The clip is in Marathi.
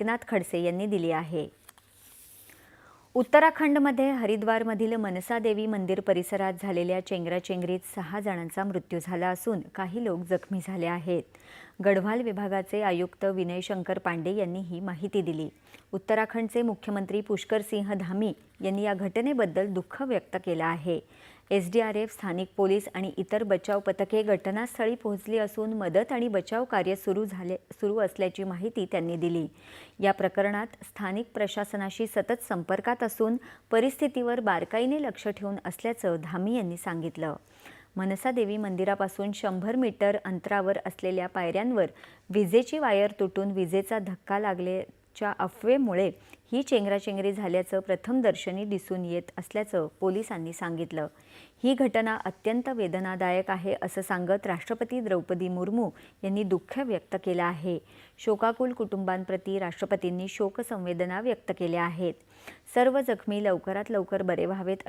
एकनाथ खडसे यांनी दिली आहे. उत्तराखंडमध्ये हरिद्वारमधील मनसा देवी मंदिर परिसरात झालेल्या चेंगराचेंगरीत सहा जणांचा मृत्यू झाला असून काही लोक जखमी झाले आहेत. गढवाल विभागाचे आयुक्त विनय शंकर पांडे यांनी ही माहिती दिली. उत्तराखंडचे मुख्यमंत्री पुष्कर सिंह धामी यांनी या घटनेबद्दल दुःख व्यक्त केलं आहे. एस डी आर एफ स्थानिक पोलीस आणि इतर बचाव पथके घटनास्थळी पोहोचली असून मदत आणि बचाव कार्य सुरू झाले सुरू असल्याची माहिती त्यांनी दिली. या प्रकरणात स्थानिक प्रशासनाशी सतत संपर्कात असून परिस्थितीवर बारकाईने लक्ष ठेवून असल्याचं धामी यांनी सांगितलं. मनसा देवी मंदिरापासून शंभर मीटर अंतरावर असलेल्या पायऱ्यांवर विजेची वायर तुटून विजेचा धक्का लागले च्या अफवेमुळे ही चेंगराचेंगरी झाल्याचं प्रथमदर्शनी दिसून येत असल्याचं पोलिसांनी सांगितलं. ही घटना अत्यंत वेदनादायक आहे असं सांगत राष्ट्रपती द्रौपदी मुर्मू यांनी दुःख व्यक्त केलं आहे. शोकाकुल कुटुंबांप्रती राष्ट्रपतींनी शोकसंवेदना व्यक्त केल्या आहेत. सर्व जखमी लवकरात लवकर बरे व्हावेत